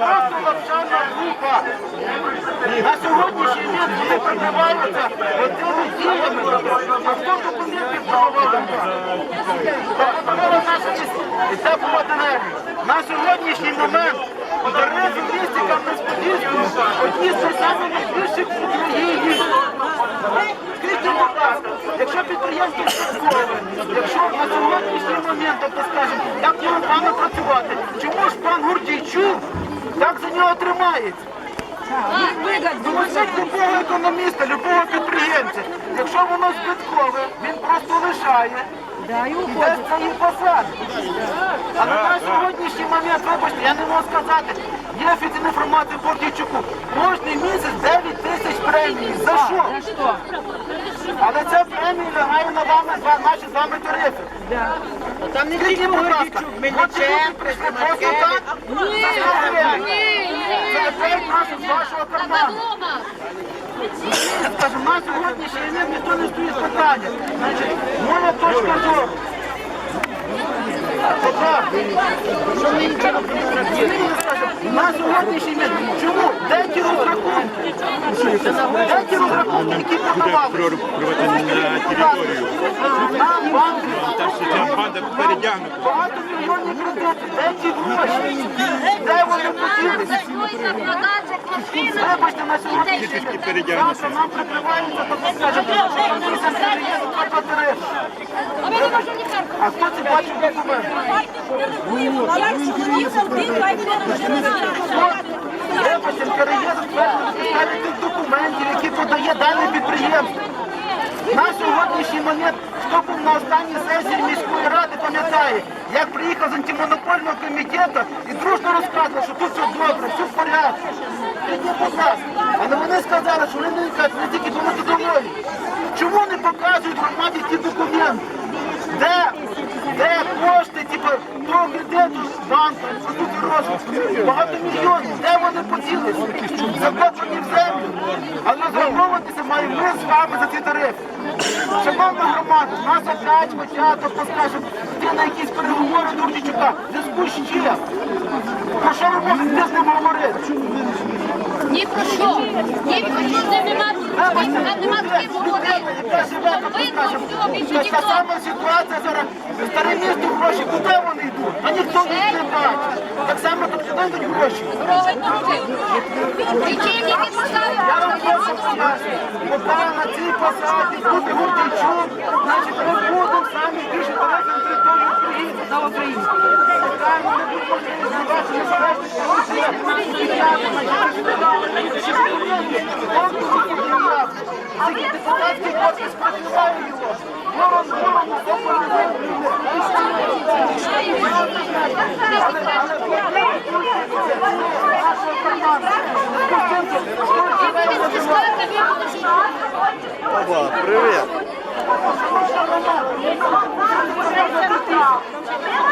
просто лапшана група. на сьогоднішній день вони пробиваються оцими діями. А хто документи провалив? Це була енергія. На сьогоднішній момент у Дернезі місті Кам'янець-Подільському одні з найбільших в Україні. Скажіть, будь ласка, якщо підприємство спілкове, якщо на сьогоднішній момент, тобто скажемо, як ми вами працювати, так за нього тримається? Визить любого економіста, любого підприємця. Якщо воно збиткове, він просто лишає. І десь свої посади. Але на сьогоднішній момент, вибачте, я не можу сказати, є офіційна інформація по Ківчуку. Кожний місяць 9 тисяч премій. За що? Але ця лягає на вами, за наші з вами тарифи. Там не тільки, будь ласка, прийшли просто так. Ні, Це ефект нашого з вашого карману. Скажімо, на сьогоднішній день ніхто не стоїть питання. Значить, моя точка зору. Що ми нічого не скажемо. На сьогоднішній день. Чому? Де ті? Які подавали? на територію. Банда передягнута. Багато мільйонні кредити. Де ті гроші? Де вони поділися? Вибачте, на. Завтра нам прикриваються. А хто це бачив документи? Вибачте, переїзд підставі тих документів, які подає дане підприємство. На сьогоднішній момент, хто був на останній сесії міської ради, пам'ятає, як приїхав з антимонопольного комітету і дружно розказував, що тут все добре, все в порядку. Будь ласка. Але вони сказали, що вони не кажуть, не тільки до методології. Чому не показують громаді ті документи? Де, де кошти, типу, де тут банка, а тут розвитку, багато мільйонів, де вони поділися? Закопані в землю. Але розраховуватися маємо ми з вами за ці тарифи. Шановна громада, нас опять хотять, тобто скажемо, йти на якісь переговори до Гордійчука. В зв'язку ще. Про що ви можете з ним говорити? Ні про що. Ні про що. Там нема ким говорити. Така сама ситуація зараз. Старе місто гроші, куди вони йдуть? А ніхто їх не бачить. Так само тут куди йдуть гроші. Я вам просто скажу, поки на цій посаді буде Гордійчук, значить ми будемо самі більше тарифи на території України. За Україну. Депутатський корпус прикриває його. Ворон, ворон, привіт. Роман,